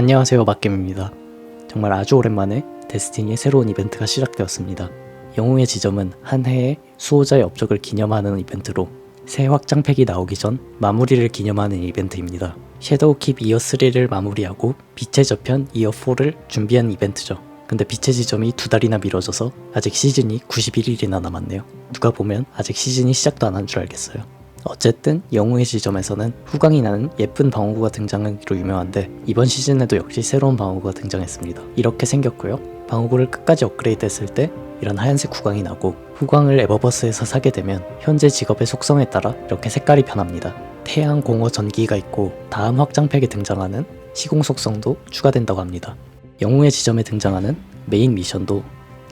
안녕하세요 막겜입니다. 정말 아주 오랜만에 데스티니의 새로운 이벤트가 시작되었습니다. 영웅의 지점은 한 해의 수호자의 업적을 기념하는 이벤트로 새 확장팩이 나오기 전 마무리를 기념하는 이벤트입니다. 섀도우 킵 이어 3를 마무리하고 빛의 저편 이어 4를 준비한 이벤트죠. 근데 빛의 지점이 두 달이나 미뤄져서 아직 시즌이 91일이나 남았네요. 누가 보면 아직 시즌이 시작도 안 한 줄 알겠어요. 어쨌든 영웅의 지점에서는 후광이 나는 예쁜 방어구가 등장하기로 유명한데 이번 시즌에도 역시 새로운 방어구가 등장했습니다. 이렇게 생겼고요. 방어구를 끝까지 업그레이드 했을 때 이런 하얀색 후광이 나고 후광을 에버버스에서 사게 되면 현재 직업의 속성에 따라 이렇게 색깔이 변합니다. 태양 공허 전기가 있고 다음 확장팩에 등장하는 시공 속성도 추가된다고 합니다. 영웅의 지점에 등장하는 메인 미션도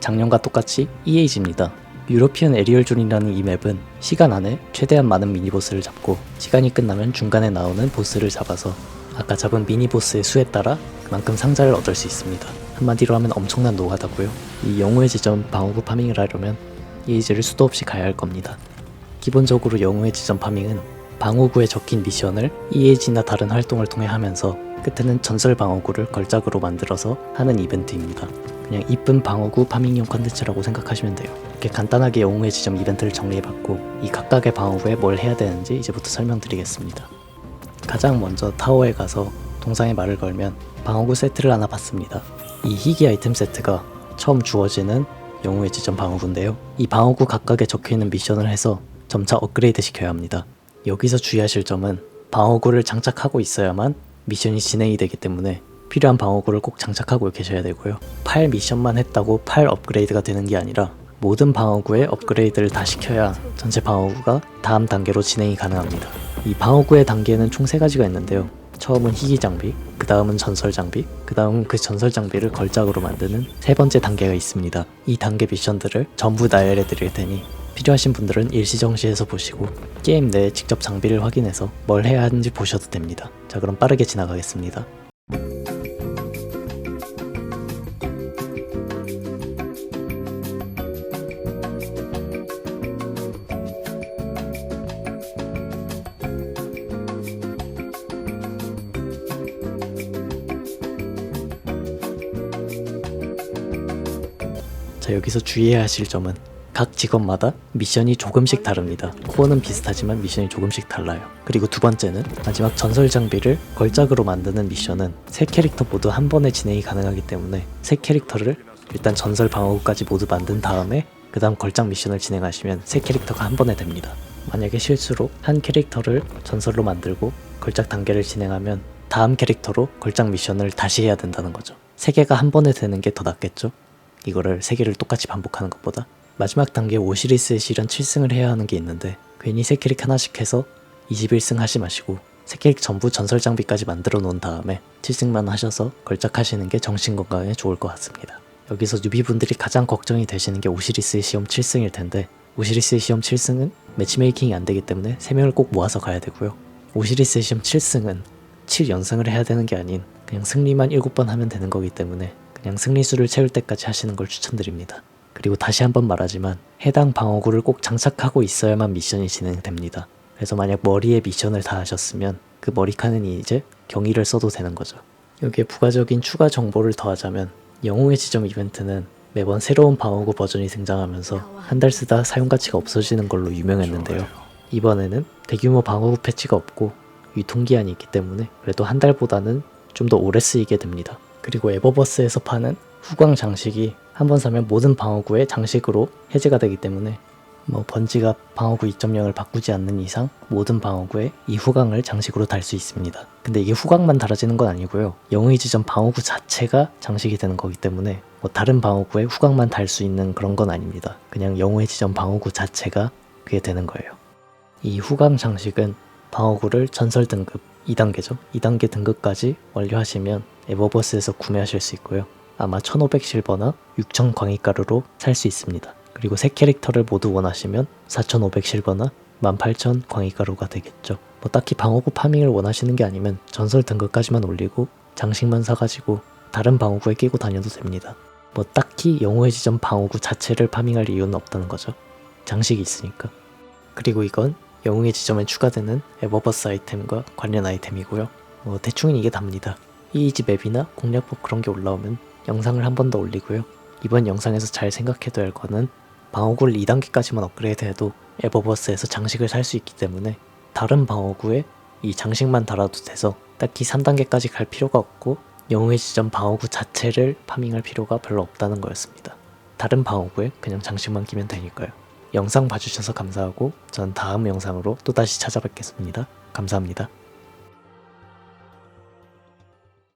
작년과 똑같이 EAG입니다. 유로피언 에리얼 존이라는 이 맵은 시간 안에 최대한 많은 미니보스를 잡고 시간이 끝나면 중간에 나오는 보스를 잡아서 아까 잡은 미니보스의 수에 따라 그만큼 상자를 얻을 수 있습니다. 한마디로 하면 엄청난 노가다고요. 이 영웅의 지점 방어구 파밍을 하려면 EAG를 수도 없이 가야 할 겁니다. 기본적으로 영웅의 지점 파밍은 방어구에 적힌 미션을 EAG나 다른 활동을 통해 하면서 끝에는 전설 방어구를 걸작으로 만들어서 하는 이벤트입니다. 그냥 이쁜 방어구 파밍용 컨텐츠라고 생각하시면 돼요. 이렇게 간단하게 영웅의 지점 이벤트를 정리해봤고 이 각각의 방어구에 뭘 해야 되는지 이제부터 설명드리겠습니다. 가장 먼저 타워에 가서 동상에 말을 걸면 방어구 세트를 하나 받습니다. 이 희귀 아이템 세트가 처음 주어지는 영웅의 지점 방어구인데요. 이 방어구 각각에 적혀있는 미션을 해서 점차 업그레이드 시켜야 합니다. 여기서 주의하실 점은 방어구를 장착하고 있어야만 미션이 진행이 되기 때문에 필요한 방어구를 꼭 장착하고 계셔야 되고요. 8 미션만 했다고 8 업그레이드가 되는 게 아니라 모든 방어구에 업그레이드를 다 시켜야 전체 방어구가 다음 단계로 진행이 가능합니다. 이 방어구의 단계는 총 3가지가 있는데요. 처음은 희귀 장비, 그 다음은 전설 장비, 그 다음은 그 전설 장비를 걸작으로 만드는 세 번째 단계가 있습니다. 이 단계 미션들을 전부 나열해 드릴 테니 필요하신 분들은 일시정시해서 보시고 게임 내에 직접 장비를 확인해서 뭘 해야 하는지 보셔도 됩니다. 자 그럼 빠르게 지나가겠습니다. 자 여기서 주의해야 하실 점은 각 직업마다 미션이 조금씩 다릅니다. 코어는 비슷하지만 미션이 조금씩 달라요. 그리고 두 번째는 마지막 전설 장비를 걸작으로 만드는 미션은 세 캐릭터 모두 한 번에 진행이 가능하기 때문에 세 캐릭터를 일단 전설 방어구까지 모두 만든 다음에 그 다음 걸작 미션을 진행하시면 세 캐릭터가 한 번에 됩니다. 만약에 실수로 한 캐릭터를 전설로 만들고 걸작 단계를 진행하면 다음 캐릭터로 걸작 미션을 다시 해야 된다는 거죠. 세 개가 한 번에 되는 게 더 낫겠죠? 이거를 세 개를 똑같이 반복하는 것보다 마지막 단계 오시리스의 시련 7승을 해야 하는 게 있는데 괜히 세 캐릭 하나씩 해서 21승 하지 마시고 세 캐릭 전부 전설 장비까지 만들어 놓은 다음에 7승만 하셔서 걸작하시는 게 정신 건강에 좋을 것 같습니다. 여기서 뉴비분들이 가장 걱정이 되시는 게 오시리스의 시험 7승일 텐데 오시리스의 시험 7승은 매치메이킹이 안 되기 때문에 3명을 꼭 모아서 가야 되고요. 오시리스의 시험 7승은 7연승을 해야 되는 게 아닌 그냥 승리만 7번 하면 되는 거기 때문에 그냥 승리수를 채울 때까지 하시는 걸 추천드립니다. 그리고 다시 한번 말하지만 해당 방어구를 꼭 장착하고 있어야만 미션이 진행됩니다. 그래서 만약 머리에 미션을 다 하셨으면 그 머리카락은 이제 경위를 써도 되는 거죠. 여기에 부가적인 추가 정보를 더하자면 영웅의 지점 이벤트는 매번 새로운 방어구 버전이 등장하면서 한 달 쓰다 사용 가치가 없어지는 걸로 유명했는데요. 이번에는 대규모 방어구 패치가 없고 유통기한이 있기 때문에 그래도 한 달보다는 좀 더 오래 쓰이게 됩니다. 그리고 에버버스에서 파는 후광 장식이 한 번 사면 모든 방어구의 장식으로 해제가 되기 때문에 뭐 번지가 방어구 2.0을 바꾸지 않는 이상 모든 방어구에 이 후광을 장식으로 달 수 있습니다. 근데 이게 후광만 달아지는 건 아니고요. 영웅의 지점 방어구 자체가 장식이 되는 거기 때문에 뭐 다른 방어구에 후광만 달 수 있는 그런 건 아닙니다. 그냥 영웅의 지점 방어구 자체가 그게 되는 거예요. 이 후광 장식은 방어구를 전설 등급 2단계죠. 2단계 등급까지 완료하시면 에버버스에서 구매하실 수 있고요. 아마 1500 실버나 6000 광익가루로 살 수 있습니다. 그리고 새 캐릭터를 모두 원하시면 4500 실버나 18000 광익가루가 되겠죠. 뭐 딱히 방어구 파밍을 원하시는 게 아니면 전설 등급까지만 올리고 장식만 사가지고 다른 방어구에 끼고 다녀도 됩니다. 뭐 딱히 영웅의 지점 방어구 자체를 파밍할 이유는 없다는 거죠. 장식이 있으니까. 그리고 이건 영웅의 지점에 추가되는 에버버스 아이템과 관련 아이템이고요. 뭐 대충은 이게 답니다. 이이지 맵이나 공략법 그런 게 올라오면 영상을 한 번 더 올리고요. 이번 영상에서 잘 생각해둬야 할 거는 방어구를 2단계까지만 업그레이드해도 에버버스에서 장식을 살 수 있기 때문에 다른 방어구에 이 장식만 달아도 돼서 딱히 3단계까지 갈 필요가 없고 영웅의 지점 방어구 자체를 파밍할 필요가 별로 없다는 거였습니다. 다른 방어구에 그냥 장식만 끼면 되니까요. 영상 봐주셔서 감사하고 전 다음 영상으로 또다시 찾아뵙겠습니다. 감사합니다.